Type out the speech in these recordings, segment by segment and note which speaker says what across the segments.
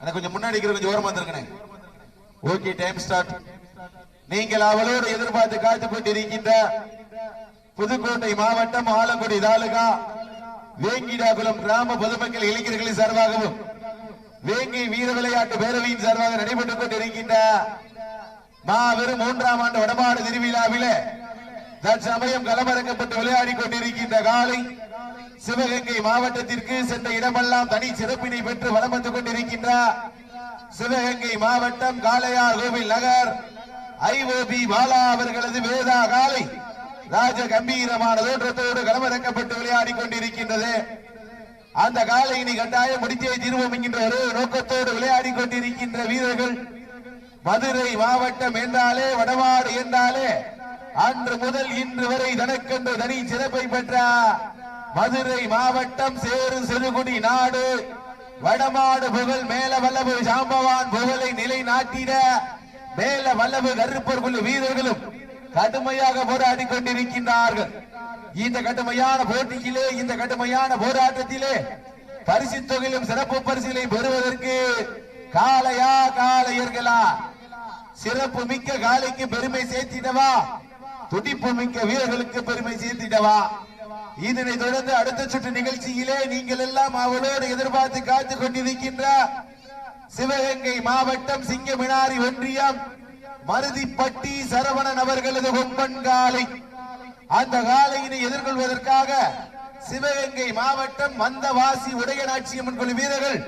Speaker 1: அதை கொஞ்சம் முன்னாடி இருக்கிற கொஞ்சம் ஓரமா வந்துருங்கண்ணே ஓகே டைம் ஸ்டார்ட் நீங்கள் அவளோடு எதிர்பார்த்து காத்து கொண்டிருக்கின்ற புதுக்கோட்டை மாவட்டம் ஆலங்குடி தாலுகா வேங்கிடாகுளம் கிராம பொதுமக்கள் இளைஞர்களின் சார்பாகவும் வேங்கி வீர விளையாட்டு பேரவையின் சார்பாக நடைபெற்றுக் கொண்டிருக்கின்ற மாபெரும் மூன்றாம் ஆண்டு வடமாடு திருவிழாவிலே தற்சமயம் கலமரங்கப்பட்டு விளையாடி கொண்டிருக்கின்ற காலை சிவகங்கை மாவட்டத்திற்கு சென்ற இடமெல்லாம் தனி சிறப்பினை பெற்று வலம் வந்து கொண்டிருக்கின்றார். சிவகங்கை மாவட்டம் காளையார் கோவில் நகர். ஐஓபி பாலா அவர்களது வேதா காலை ராஜ கம்பீரமான தோற்றத்தோடு களமிறக்கப்பட்டு விளையாடி கொண்டிருக்கின்றது. அந்த காலையினை கட்டாயம் முடித்தே தீர்வோம் என்கின்ற ஒரு நோக்கத்தோடு விளையாடி கொண்டிருக்கின்ற வீரர்கள் மதுரை மாவட்டம் என்றாலே வடமாடு என்றாலே அன்று முதல் இன்று வரை தனக்கென்று தனி சிறப்பை பெற்ற மதுரை மாவட்டம் சேரு சிறுகுடி நாடு. வடமாடு புகழ் மேல வல்லபு சாம்பவான் புகழை நிலைநாட்டிட மேல வல்லபு கருப்பர் குழு வீரர்களும் கடுமையாக போராடி கொண்டிருக்கின்றார்கள். இந்த கடுமையான போட்டியிலே இந்த கடுமையான போராட்டத்திலே பரிசு தொகையிலும் சிறப்பு பரிசுகளை பெறுவதற்கு காளையா காளையர்களா? சிறப்பு மிக்க காளைக்கு பெருமை சேர்த்திடவா? துடிப்பு மிக்க வீரர்களுக்கு பெருமை சேர்த்திடவா? இதனை தொடர்ந்து அடுத்த சுற்று நிகழ்ச்சியிலே நீங்கள் எல்லாம் அவளோடு எதிர்பார்த்து காத்துக் கொண்டிருக்கின்ற சிவகங்கை மாவட்டம் சிங்கமினாரி ஒன்றியம் மருதிப்பட்டி சரவணன் அவர்களது கொம்பன் காலை. அந்த காலையினை எதிர்கொள்வதற்காக சிவகங்கை மாவட்டம் மந்தவாசி உடையநாட்சியம்மன் குழு வீரர்கள்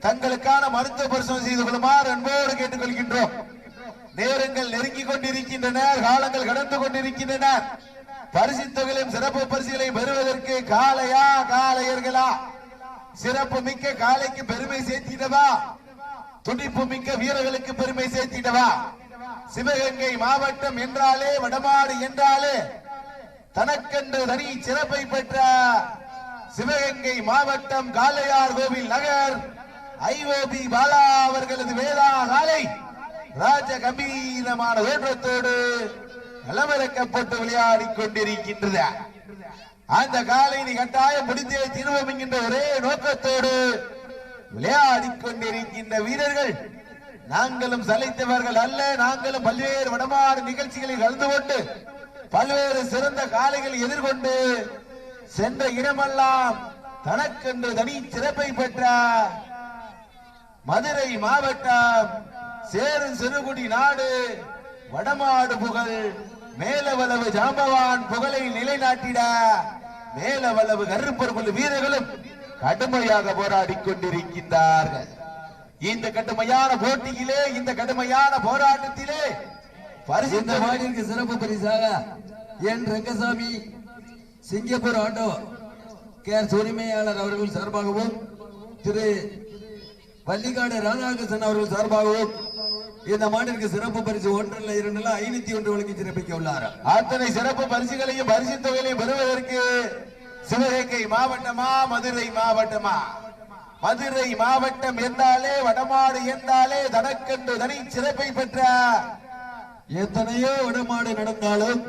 Speaker 1: தங்களுக்கான மருத்துவ பரிசோதனை செய்து கொள்ளுமாறு அன்போடு கேட்டுக்கொள்கின்றோம். நேரங்கள் நெருங்கிக் கொண்டிருக்கின்றன காலங்கள் கடந்து கொண்டிருக்கின்றன. பரிசு தொகையிலும் சிறப்பு பரிசுகளை பெறுவதற்கு காளையா காளையர்களா? சிறப்பு மிக்க காலைக்கு பெருமை சேர்த்திடவா? துடிப்பு மிக்க வீரர்களுக்கு பெருமை சேர்த்திடவா? சிவகங்கை மாவட்டம் என்றாலே வடமாடு என்றாலே தனக்கென்று தனி சிறப்பை பெற்ற சிவகங்கை மாவட்டம் காளையார் கோவில் நகர் ஐஓபி பாலா அவர்களது வேதா காலை ராஜ கம்பீரமான தோற்றத்தோடு நிலவிறக்கப்பட்டு விளையாடி கொண்டிருக்கின்றது அந்த காலை நீ கட்டாயம் முடித்தே திருவோம் என்கின்ற ஒரே நோக்கத்தோடு விளையாடி கொண்டிருக்கின்ற வீரர்கள் நாங்களும் சலைத்தவர்கள் அல்ல. நாங்களும் பல்வேறு வடமாடு நிகழ்ச்சிகளில் கலந்து கொண்டு பல்வேறு சிறந்த காலைகள் எதிர்கொண்டு சென்ற இடமெல்லாம் தனக்கென்று தனி சிறப்பை பெற்ற மதுரை மாவட்டம் சேரும் சிறுகுடி நாடு வடமாடு புகழ் மேலவளவு ஜாம்பவான் புகழை நிலைநாட்டிட மேலவளவு கருப்பர் வீரர்களும் கடுமையாக போராடி கொண்டிருக்கின்றார்கள் இந்த கடுமையான போட்டியிலே இந்த கடுமையான போராட்டத்திலே பரிசு
Speaker 2: இந்த மாநிலக்கு சிறப்பு பரிசாக N Rangasamy Singapore auto care உரிமையாளர் அவர்கள் சார்பாகவும் திரு வள்ளிக்காடு ராதாகிருஷ்ணன் அவர்கள் சார்பாகவும் இந்த மாட்டிற்கு சிறப்பு பரிசு ஒன்றில் இரண்டுல ஐநூத்தி ஒன்று வழங்கி சிறப்பிக்க உள்ளார்?
Speaker 1: அத்தனை சிறப்பு பரிசுகளையும் பரிசு தொகைகளையும் பெறுவதற்கு சிவகங்கை மாவட்டமா மதுரை மாவட்டமா? மதுரை மாவட்டம் என்றாலே வடமாடு என்றாலே தனக்கென்று தனி சிறப்பை பெற்ற
Speaker 2: எத்தனையோ வடமாடு நடந்தாலும்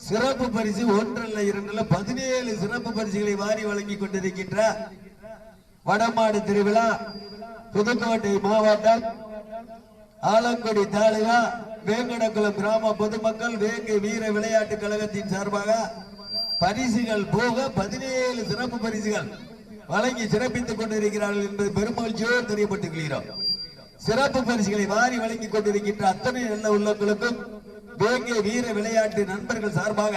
Speaker 2: சிறப்பு பரிசு ஒன்றல்ல இரண்டுல பதினேழு சிறப்பு பரிசுகளை வாரி வழங்கி கொண்டிருக்கின்ற வடமாடு திருவிழா புதுக்கோட்டை மாவட்டம் ஆலங்குடி தாலுகா வேங்கடகுளம் கிராம பொதுமக்கள் வேங்கை வீர விளையாட்டு கழகத்தின் சார்பாக பரிசுகள் போக பதினேழு சிறப்பு பரிசுகள் வழங்கி சிறப்பித்துக் கொண்டிருக்கிறார்கள் என்பது பெருமகிழ்ச்சியோடு தெரியப்பட்டுக் கொள்கிறோம் சிறப்பு பரிசுகளை வாரி வழங்கிக் கொண்டிருக்கின்ற அத்தனை நல்ல உள்ளங்களுக்கும் வேங்கை வீர விளையாட்டு நண்பர்கள் சார்பாக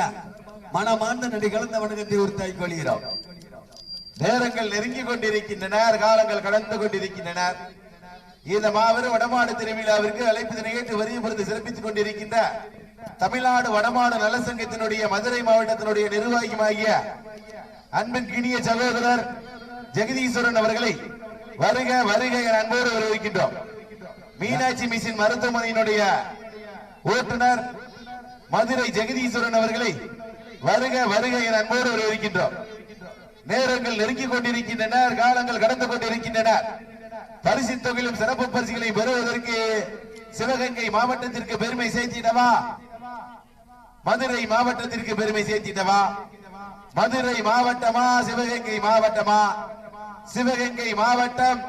Speaker 2: மனமார்ந்த நடி கலந்த வணக்கத்தை உறுத்தாய் கொள்கிறோம்.
Speaker 1: நேரங்கள் நெருங்கிக் கொண்டிருக்கின்றனர் காலங்கள் கடந்து கொண்டிருக்கின்றனர் இந்த மாபெரும் வடமாடு திருவிழாவிற்கு அழைப்பு நிகழ்ச்சி வரியப்படுத்தி சிறப்பித்துக் கொண்டிருக்கின்ற தமிழ்நாடு வடமாடு நலசங்கத்தினுடைய மதுரை மாவட்டத்தினுடைய நிர்வாகியுமாகிய அன்பின் கிணிய சகோதரர் ஜெகதீஸ்வரன் அவர்களை வருக வருக என அன்போடு வரவேற்கின்றோம். மீனாட்சி மிஷின் மருத்துவமனையினுடைய ஓட்டுநர் மதுரை ஜெகதீஸ்வரன் அவர்களை வருக வருக என அன்போடு வரவேற்கின்றோம். நேரங்கள் நெருங்கிக் கொண்டிருக்கின்றன காலங்கள் கடந்து கொண்டிருக்கின்றன. பரிசு தொகையிலும் சிறப்பு பரிசுகளை பெறுவதற்கு சிவகங்கை மாவட்டத்திற்கு பெருமை சேர்த்திடவா? மதுரை மாவட்டத்திற்கு பெருமை சேர்த்திடவா? மதுரை மாவட்டமா சிவகங்கை மாவட்டமா? சிவகங்கை மாவட்டம்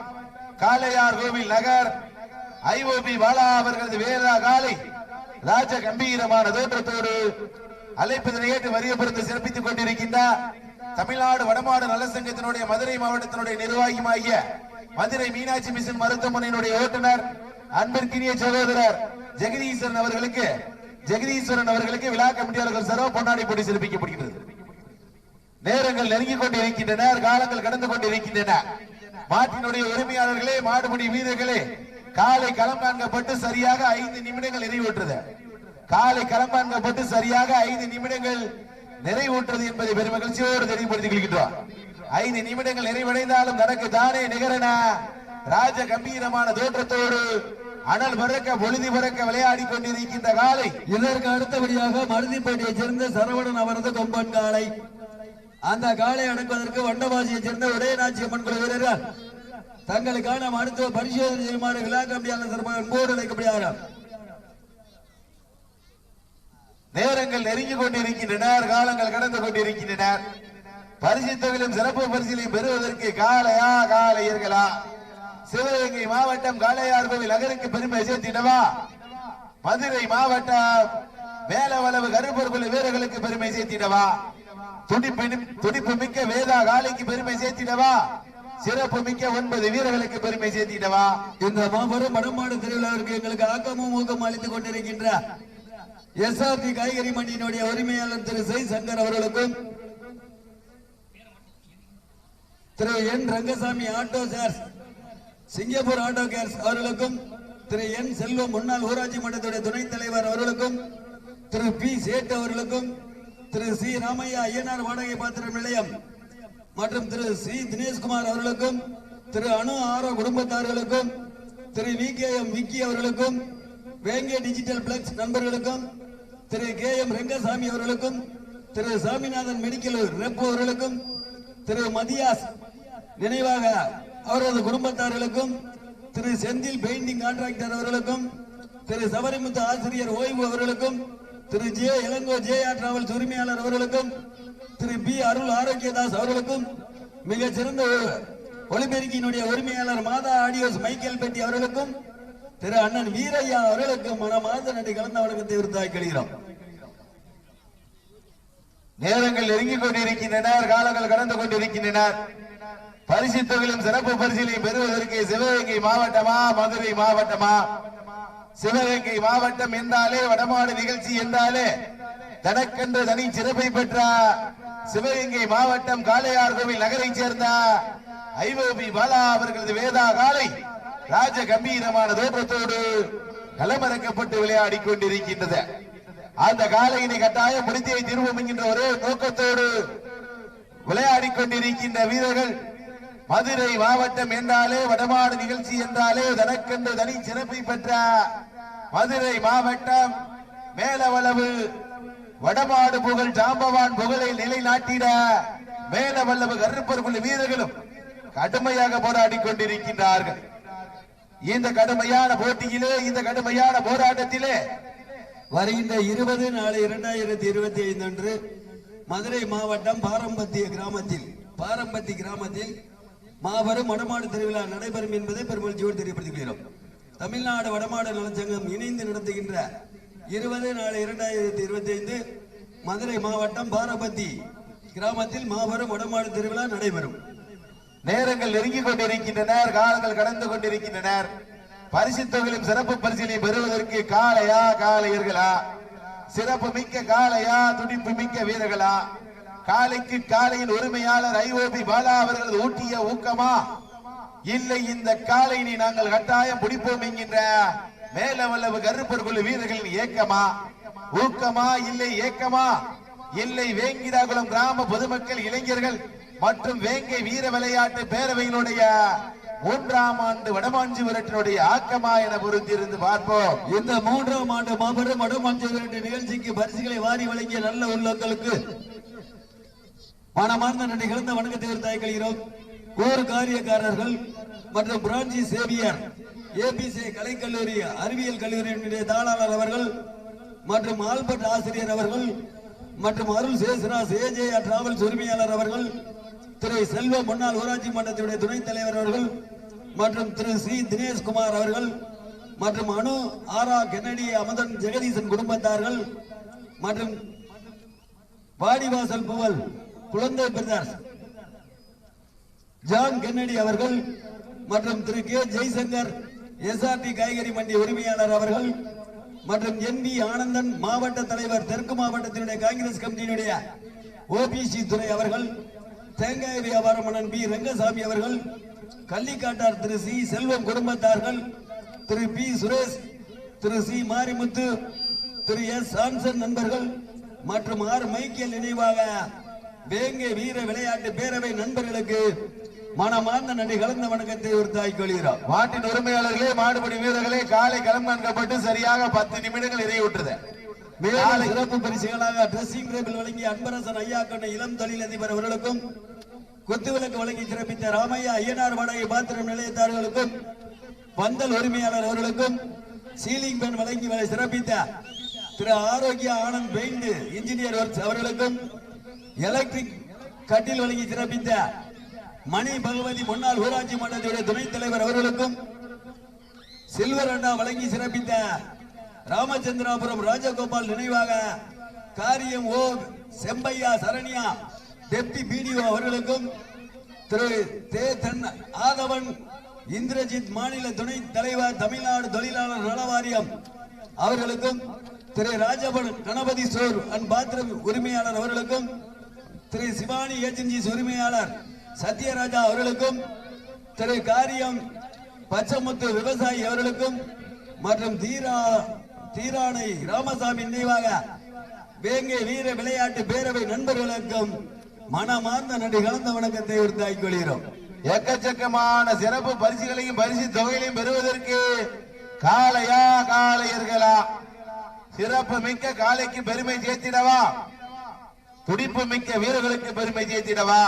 Speaker 1: காளையார் கோவில் நகர் ஐஓபி பாலா அவர்களது வேதா காலை ராஜ கம்பீரமான தோற்றத்தோடு அழைப்பதனை ஏற்று வரியப்படுத்த சிறப்பித்துக் கொண்டிருக்கின்ற தமிழ்நாடு வடமாடு நலசங்கத்தினுடைய மதுரை மாவட்டத்தினுடைய நிர்வாகியுமாகிய மதுரை மீனாட்சி மிஷன் மருத்துவமனையினுடைய ஓட்டுநர் அன்பிற்கினிய சகோதரர் ஜெகதீஸ்வரன் அவர்களுக்கு ஜெகதீஸ்வரன் அவர்களுக்கு விழா கமிட்டியாளர்கள் சர்வ பொன்னாடி போட்டி சிறப்பிக்கப்படுகிறது. நேரங்கள் நெருங்கிக் கொண்டிருக்கின்றன காலங்கள் கடந்து கொண்டு இருக்கின்றன மாட்டினுடைய உரிமையாளர்களே மாடுபிடி வீரர்களே காலை களம்பாண்கப்பட்டு சரியாக ஐந்து நிமிடங்கள் நிறைவுற்றது. காலை களம்பாண்கப்பட்டு சரியாக ஐந்து நிமிடங்கள் நிறைவுற்றது என்பதை பெருமகிழ்ச்சியோடு தெரியப்படுத்திக் கொள்கின்றோம். ஐந்து நிமிடங்கள் நிறைவடைந்தாலும் தனக்கு தானே நிகரன? ராஜ கம்பீரமான தோற்றத்தோடு அனல் பறக்க பொழுதி பறக்க விளையாடி கொண்டிருக்கின்ற காலை.
Speaker 2: இதற்கு அடுத்தபடியாக மருதிப்பேட்டையைச் சேர்ந்த சரவணன் அவரது கொம்பன் காளை. அந்த காளை அடக்குவதற்கு வண்டவாசியைச் சேர்ந்த உடையநாச்சி அம்மன் குழு வீரர்கள். தங்களுக்கான மருத்துவ பரிசோதனை செய்யுமாறு விழா கம்பியாளர் சிறப்பாக அன்போடு அழைக்கப்படுகிறார்
Speaker 1: நேரங்கள் நெருங்கிக் கொண்டிருக்கின்றன காலங்கள் கடந்து கொண்டிருக்கின்றன. பரிசு தொகையிலும் சிறப்பு பரிசிலையும் பெறுவதற்கு காளையா காலையர்களா சிவகங்கை மாவட்டம் காளையார் கோவில் நகருக்கு பெருமை சேர்த்திடவா? மதுரை மாவட்டம் மேலவளவு கருப்பொருள் வீரர்களுக்கு பெருமை சேர்த்திடவா? துடிப்பு துடிப்பு மிக்க வேதா காளைக்கு பெருமை சேர்த்திடவா? சிறப்பு மிக்க ஒன்பது வீரர்களுக்கு பெருமை சேர்த்திடவா?
Speaker 2: இந்த மாபெரும் வடமாடு திருவிழாவிற்கு எங்களுக்கு ஆக்கமும் ஊக்கம் அளித்துக் கொண்டிருக்கின்ற எஸ்ஆர்டி காய்கறி மண்டியினுடைய உரிமையாளர் திரு சை. சங்கர் அவர்களுக்கும் திரு N Rangasamy auto chairs Singapore auto cares அவர்களுக்கும் திரு என் செல்வம் முன்னாள் ஊராட்சி மன்றத்துடைய துணைத் தலைவர் அவர்களுக்கும் திரு பி சேட் அவர்களுக்கும் திரு சி ராமையா ஐயனார் வாடகை பாத்திரம் நிலையம் மற்றும் திரு சி தினேஷ்குமார் அவர்களுக்கும் திரு அணு ஆரோ குடும்பத்தார்களுக்கும் Thiru V K M Vicky அவர்களுக்கும் வேங்கே டிஜிட்டல் பிளக்ஸ் நண்பர்களுக்கும் திரு கே எம் ரெங்கசாமி அவர்களுக்கும் திரு சாமிநாதன் மெடிக்கல் ரெப் அவர்களுக்கும் திரு மதியாஸ் நினைவாக அவரது குடும்பத்தார்களுக்கும் திரு செந்தில் பெயிண்டிங் கான்ட்ராக்டர் அவர்களுக்கும் திரு சபரிமுத்து ஆசிரியர் ஓய்வு அவர்களுக்கும் திரு J Ilango J R travels உரிமையாளர் அவர்களுக்கும் திரு பி அருள் ஆரோக்கியதாஸ் அவர்களுக்கும் மிக சிறந்த ஒரு உரிமையாளர் மாதா ஆடியோஸ் மைக்கேல் பெட்டி அவர்களுக்கும் திரு அண்ணன் வீரையா அவர்களுக்கும் மனமார்ந்த நன்றி. கலந்த வணக்கத்தை விருத்தாய் கழிகிறோம்
Speaker 1: நேரங்கள் நெருங்கிக் கொண்டிருக்கின்றன காலங்கள் கடந்து கொண்டிருக்கின்றனர் பரிசு தொகையிலும் சிறப்பு பரிசிலை பெறுவதற்கு சிவகங்கை மாவட்டமா மதுரை மாவட்டமா? சிவகங்கை மாவட்டம் என்றாலே வடமாடு நிகழ்ச்சி என்றாலே தனக்கென்று தனி சிறப்பை பெற்ற சிவகங்கை மாவட்டம் காளையார் கோவில் நகரைச் சேர்ந்த ஐஓபி பாலா அவர்களது வேதா காலை ராஜ கம்பீரமான தோற்றத்தோடு களமிறக்கப்பட்டு விளையாடி கொண்டிருக்கின்றது. அந்த காலையினை கட்டாயம் முடித்தியை திரும்பும் என்கின்ற ஒரே நோக்கத்தோடு விளையாடி கொண்டிருக்கின்ற வீரர்கள் மதுரை மாவட்டம் என்றாலே வடமாடு நிகழ்ச்சி என்றாலே தனக்கென்று தனி சிறப்பை பெற்ற மதுரை மாவட்டம் மேலவளவு வடமாடு புகழ் ஜாம்பவான் புகழை நிலைநாட்டிட மேலவல்லவு கருப்பர் குழு வீரர்களும் கடுமையாக போராடி கொண்டிருக்கின்றார்கள். இந்த கடுமையான போட்டியிலே இந்த கடுமையான போராட்டத்திலே
Speaker 2: வருகின்ற இருபது நாலு இரண்டாயிரத்தி இருபத்தி ஐந்து அன்று மதுரை மாவட்டம் பாரம்பத்திய கிராமத்தில் பாரம்பத்தி கிராமத்தில் மாபெரும் வடமாடு திருவிழா நடைபெறும் என்பதை பெருமகிழ்ச்சியோடு தெரியப்படுத்திக் கொள்கிறோம் தமிழ்நாடு வடமாடு நலச்சங்கம் இணைந்து நடத்துகின்ற இருபது நாலு இரண்டாயிரத்தி இருபத்தி ஐந்து மதுரை மாவட்டம் பாரபத்தி கிராமத்தில் மாபெரும் வடமாடு திருவிழா நடைபெறும்.
Speaker 1: நேரங்கள் நெருங்கிக் கொண்டிருக்கின்றனர் காலங்கள் கடந்து கொண்டிருக்கின்றனர். பரிசு தொகையிலும் சிறப்பு பரிசினை பெறுவதற்கு காளையா காளையர்களா? சிறப்பு மிக்க காளையா துடிப்பு மிக்க வீரர்களா? காலைக்கு காலையில் உரிமையாளர் ஐஓபி பாலா அவர்களது ஊட்டிய ஊக்கமா? இல்லை இந்த காளையினை நாங்கள் கட்டாயம் பிடிப்போம் என்கின்ற மேலவல்லவு கருப்பர் குழு வீரர்களின் ஏக்கமா? ஊக்கமா? இல்லை ஏக்கமா? இல்லை வேங்கிடாகுளம் கிராம பொதுமக்கள் இளைஞர்கள் மற்றும் வேங்கை வீர விளையாட்டு பேரவையினுடைய மூன்றாம் ஆண்டு வடமாஞ்சி விரட்டினுடைய ஆக்கமா என பொறுத்திருந்து பார்ப்போம்.
Speaker 2: இந்த மூன்றாம் ஆண்டு மாபெரும் வடமாஞ்சல் நிகழ்ச்சிக்கு பரிசுகளை வாரி வழங்கிய நல்ல உள்ளங்களுக்கு மனமார்ந்த நன்றி கலந்த வணக்கத்தை உரித்தாய் கோர் காரியக்காரர்கள் மற்றும் பிரான்சி சேவியர் ஏபிசி கலைக்கல்லூரி அறிவியல் கல்லூரியினுடைய தாளாளர் அவர்கள் மற்றும் ஆல்பர்ட் ஆசிரியர் அவர்கள் மற்றும் அருள் சேசுராஸ் ஏஜேஆர் டிராவல்ஸ் உரிமையாளர் அவர்கள் திரு செல்வ முன்னாள் ஊராட்சி மன்றத்தினுடைய துணைத் தலைவர் அவர்கள் மற்றும் திரு சி தினேஷ்குமார் அவர்கள் மற்றும் அனு ஆரா கென்னடி அமுதன் ஜெகதீசன் குடும்பத்தார்கள் மற்றும் வாடிவாசல் புவல் குழந்தை பிரதர்ஸ் ஜான் கென்னடி அவர்கள் மற்றும் திரு கே ஜெய்சங்கர் எஸ்ஆர்டி காய்கறி மண்டி உரிமையாளர் அவர்கள் மற்றும் என் வி ஆனந்தன் மாவட்ட தலைவர் தெற்கு மாவட்டத்தினுடைய காங்கிரஸ் கமிட்டியினுடைய ஓபிசி துறை அவர்கள் தேங்காய் வியாபாரம் மன்னன் பி ரங்கசாமி அவர்கள் கள்ளிக்காட்டார் திரு சி செல்வம் குடும்பத்தார்கள் Thiru P Suresh Thiru C Marimuthu Thiru S Samson நண்பர்கள் மற்றும் ஆர் மைக்கேல் நினைவாக வேங்கை வீர விளையாட்டு பேரவை நண்பர்களுக்கு மனமார்ந்த நன்றி கலந்த வணக்கத்தை உறுத்தாய் கொள்கிறோம்
Speaker 1: மாட்டின் உரிமையாளர்களே மாடுபிடி வீரர்களே காலை களம் காண்கப்பட்டு சரியாக பத்து நிமிடங்கள் நிறைவுற்றது
Speaker 2: மேலும் சிறப்பு பரிசுகளாக ட்ரெஸ்ஸிங் டேபிள் வழங்கிய அன்பரசன் ஐயா கொண்ட இளம் தொழிலதிபர் அவர்களுக்கும் குத்துவிளக்கு வழங்கி சிறப்பித்த ராமையா ஐயனார் வாடகை பாத்திரம் நிலையத்தார்களுக்கும் பந்தல் உரிமையாளர் அவர்களுக்கும் சீலிங் பென் வழங்கி சிறப்பித்த திரு ஆரோக்கிய ஆனந்த் பெயிண்ட் இன்ஜினியர் அவர்களுக்கும் எலக்ட்ரிக் கட்டில் வழங்கி சிறப்பித்த மணி பகவதி முன்னாள் ஊராட்சி மன்றத்துடைய துணைத் தலைவர் அவர்களுக்கும் சில்வர் அண்ணா வழங்கி சிறப்பித்த ராமச்சந்திராபுரம் ராஜகோபால் நினைவாக காரியம் O Sembaiya Saranya deputy BDO அவர்களுக்கும் திரு தே. தன். ஆதவன் இந்திரஜித் மாநில துணை தலைவர் தமிழ்நாடு தொழிலாளர் நல வாரியம் அவர்களுக்கும் திரு. Rajappan Ganapathi shower and bathroom உரிமையாளர் அவர்களுக்கும் திரு சிவானி ஏஜென்சிஸ் உரிமையாளர் சத்யராஜா அவர்களுக்கும் திரு காரியம் பச்சமுத்து விவசாயி அவர்களுக்கும் மற்றும் தீரா தீரானை ராமசாமி நினைவாக வேங்கை வீர விளையாட்டு பேரவை நண்பர்களுக்கும் மனமார்ந்த நன்றி கலந்த வணக்கத்தை உறுத்தாக்கிக் கொள்கிறோம்.
Speaker 1: எக்கச்சக்கமான சிறப்பு பரிசுகளையும் பரிசு தொகைகளையும் பெறுவதற்கு காளையா காளையர்களா? சிறப்பு மிக்க காளைக்கு பெருமை சேர்த்திடவா? துடிப்பு மிக்க வீரர்களுக்கு பெருமை சேர்த்திடவா?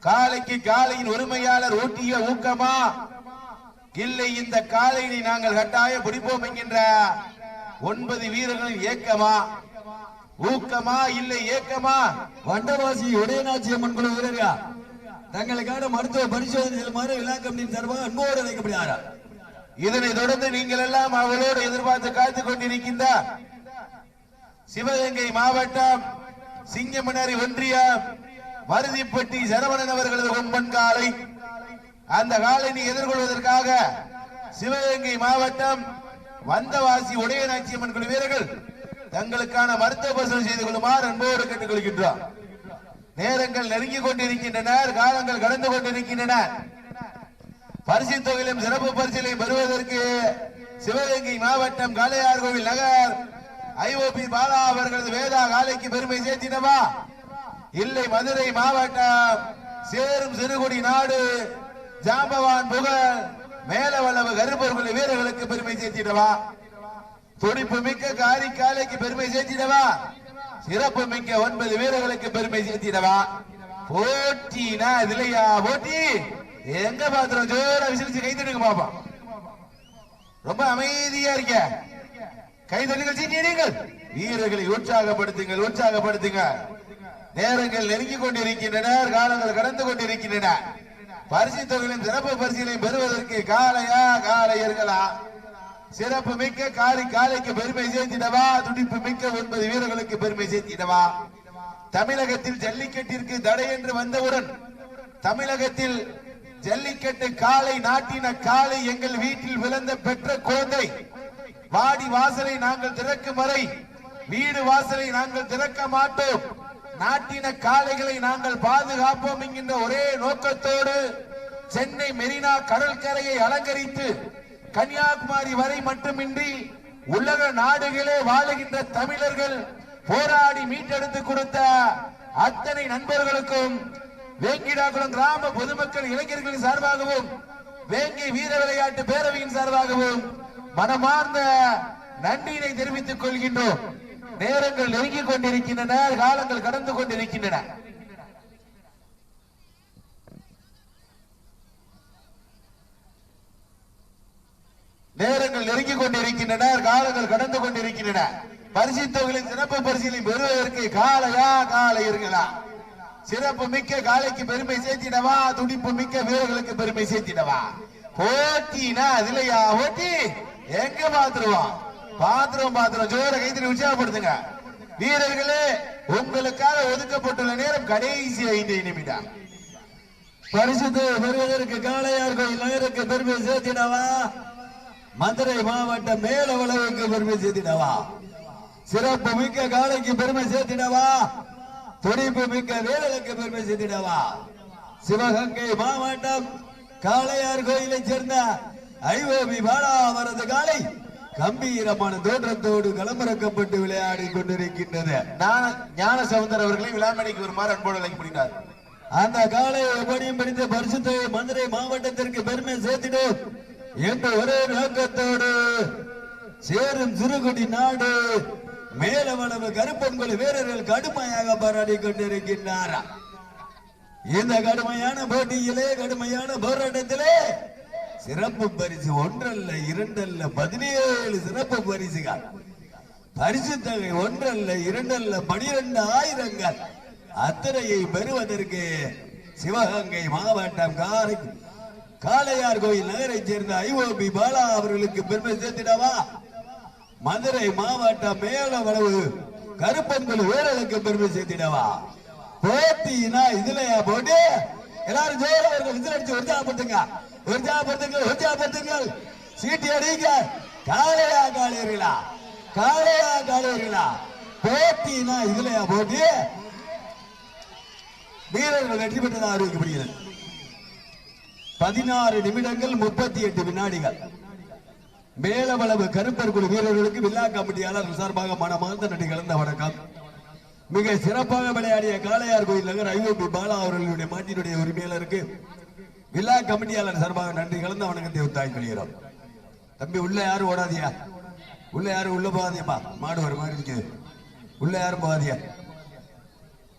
Speaker 1: காளைக்கு காளையின் உரிமையாளர் ஊட்டிய ஊக்கமா? இல்லை இந்த காளையினை நாங்கள் கட்டாயம் பிடிப்போம் என்கின்ற ஒன்பது வீரர்களின் ஏக்கமா? ஊக்கமா? இல்லை ஏக்கமா?
Speaker 2: வண்டவாசி உடையநாச்சி அம்மன் குழு வீரர்கள்? தங்களுக்கான மருத்துவ பரிசோதனை செல்லுமாறு விழா கமிட்டியின் சார்பாக அன்போடு அழைக்கப்படுகிறார்?
Speaker 1: இதனை தொடர்ந்து நீங்கள் எல்லாம் அவளோடு எதிர்பார்த்து காத்துக் கொண்டிருக்கின்ற சிவகங்கை மாவட்டம் சிங்கமனரி ஒன்றியம் மருதிப்பட்டி சரவணன் அவர்களது கொம்பன் காலை. அந்த காலையை எதிர்கொள்வதற்காக சிவகங்கை மாவட்டம் வந்தவாசி உடையநாச்சியம்மன் குழு வீரர்கள் தங்களுக்கான மருத்துவ பரிசோதனை செய்து கொள்ளுமாறு அன்போடு கேட்டுக் கொள்கின்றார் நேரங்கள் நெருங்கிக் கொண்டிருக்கின்றன காலங்கள் கடந்து கொண்டிருக்கின்றன. பரிசு தொகையிலும் சிறப்பு பரிசிலையும் பெறுவதற்கு சிவகங்கை மாவட்டம் காளையார் கோவில் நகர் ஐஓபி பாலா அவர்களது வேதா காலைக்கு பெருமை சேர்த்திடவா இல்லை மதுரை மாவட்டம் சேரும் சிறுகுடி நாடு ஜாம்பவான் புகழ் மேலவளவு கருப்பொருள் வீரர்களுக்கு பெருமை சேர்த்திடவா துடிப்பு மிக்க காரி காலைக்கு பெருமை சேர்த்திடவா சிறப்பு மிக்க ஒன்பது வீரர்களுக்கு பெருமை சேர்த்திடவா போட்டினா இல்லையா? போட்டி? எங்க பாத்திரம்? ஜோரா விசிலிச்சு கை பாப்பா. ரொம்ப அமைதியா இருக்க. கைதொழிகள் தட்டுங்கள் வீரர்களை உற்சாகப்படுத்துங்கள் உற்சாகப்படுத்துங்க. நேரங்கள் நெருங்கிக் கொண்டிருக்கின்றன காலங்கள் கடந்து கொண்டிருக்கின்றன. பரிசு தொகையிலும் சிறப்பு பரிசீலனை பெறுவதற்கு காலையா காலையர்களா சிறப்பு மிக்க காலை காலைக்கு பெருமை சேர்த்திடவா? துடிப்பு மிக்க ஒன்பது வீரர்களுக்கு பெருமை சேர்த்திடவா? தமிழகத்தில் ஜல்லிக்கட்டிற்கு தடை என்று வந்தவுடன் தமிழகத்தில் ஜல்லிக்கட்டு காலை நாட்டின காலை எங்கள் வீட்டில் விழுந்த பெற்ற குழந்தை வாடி வாசலை நாங்கள் திறக்கும் வரை வீடு வாசலை நாங்கள் திறக்க மாட்டோம். நாட்டின காளைகளை நாங்கள் பாதுகாப்போம் என்கின்ற ஒரே நோக்கத்தோடு சென்னை மெரினா கடற்கரையை அலங்கரித்து கன்னியாகுமரி வரை மட்டுமின்றி உலக நாடுகளே வாழுகின்ற தமிழர்கள் போராடி மீட்டெடுத்து கொடுத்த அத்தனை நண்பர்களுக்கும் வேங்கிடாகுளம் கிராம பொதுமக்கள் இளைஞர்களின் சார்பாகவும் வேங்கை வீர விளையாட்டு பேரவையின் சார்பாகவும் மனமார்ந்த நன்றியினை தெரிவித்துக் கொள்கின்றோம். நேரங்கள் நெருங்கிக் கொண்டிருக்கின்றன காலங்கள் கடந்து கொண்டிருக்கின்றன. நேரங்கள் நெருங்கிக் கொண்டிருக்கின்றன காலங்கள் கடந்து கொண்டிருக்கின்றன. பரிசு தொகைகளின் சிறப்பு பரிசீலனை பெறுவதற்கு காலையா காலையர்களா சிறப்பு மிக்க காலைக்கு பெருமை சேர்த்திடவா துடிப்பு மிக்க வீரர்களுக்கு பெருமை சேர்த்திடவா? போட்டினா அதுலயா? ஓட்டி எங்க பாத்துருவோம் பாத்துருவோம் பாத்துருவோம் ஜோர கைத்திரி உற்சாகப்படுத்துங்க. வீரர்களே உங்களுக்காக ஒதுக்கப்பட்டுள்ள நேரம் கடைசி ஐந்து நிமிடம்.
Speaker 2: பரிசுத்து பெறுவதற்கு காளையார் கோயில் நகருக்கு பெருமை சேர்த்திடவா? மதுரை மாவட்ட மேலவளவுக்கு பெருமை சேர்த்திடவா? சிறப்பு மிக்க காளைக்கு பெருமை சேர்த்திடவா? துடிப்பு மிக்க வீரர்களுக்கு பெருமை சேர்த்திடவா? சிவகங்கை மாவட்டம் காளையார் கோயிலை சேர்ந்த ஐஓபி பாலா அவரது காலை கம்பீரமான தோற்றத்தோடு களமிறக்கப்பட்டு விளையாடி கொண்டிருக்கின்றது.
Speaker 1: ஞான- சவுந்தர் அவர்களை விளாமணிக்கு வருமாறு அன்போடு அழைக்கப்படுகிறார்.
Speaker 2: அந்த காலை எப்படியும் படித்த பரிசுத்தை மதுரை மாவட்டத்திற்கு பெருமை சேர்த்திடும் என்ற ஒரே நோக்கத்தோடு சேரும் சிறுகுடி நாடு மேலவளவு கருப்பொங்கல் வீரர்கள் கடுமையாக பாராடி கொண்டிருக்கின்றார்? இந்த கடுமையான போட்டியிலே கடுமையான போராட்டத்திலே? சிறப்பு பரிசு ஒன்றல்ல இரண்டல்ல பதினேழு சிறப்பு பரிசுகள். பரிசு தொகை ஒன்றல்ல இரண்டல்ல பனிரெண்டு ஆயிரங்கள். அத்தனையை பெறுவதற்கு சிவகங்கை மாவட்டம் காரை காளையார் கோயில் நகரை சேர்ந்த ஐஓபி பாலா அவர்களுக்கு பெருமை சேர்த்திடவா? மதுரை மாவட்டம் மேலவளவு கருப்பன்குழு வீரர்களுக்கு பெருமை சேர்த்திடவா? போத்தினா இதுலயா போட்டு? எல்லாரும் ஜோர அவர்கள் விசில் அடிச்சு உற்சாகப்படுத்துங்க. உற்சாகப்படுத்துங்க உற்சாகப்படுத்துங்கள் சீட்டி அடிங்க. காளையா காளையர்களா காளையா காளையர்களா போட்டினா இதுலயா போட்டி? வீரர்கள் வெற்றி பெற்றதாக அறிவிக்கப்படுகிறது. பதினாறு நிமிடங்கள் முப்பத்தி எட்டு வினாடிகள். மேலவளவு கருப்பர் குழு வீரர்களுக்கு வில்லா கமிட்டியாளர் சார்பாக மனமார்ந்த நன்றி கலந்த வணக்கம். மிக சிறப்பாக விளையாடிய காளையார் கோயில் நகர் ஐஓபி பாலா அவர்களுடைய மாட்டினுடைய உரிமையாளருக்கு விழா கமிட்டியாளர் சார்பாக நன்றி கலந்த வணக்கத்தை உத்தாய் கொள்கிறோம். தம்பி உள்ள யாரும் ஓடாதியா உள்ள யாரும் உள்ள போகாதியம்மா மாடு ஒரு மாதிரி இருக்குது. உள்ள யாரும் போகாதியா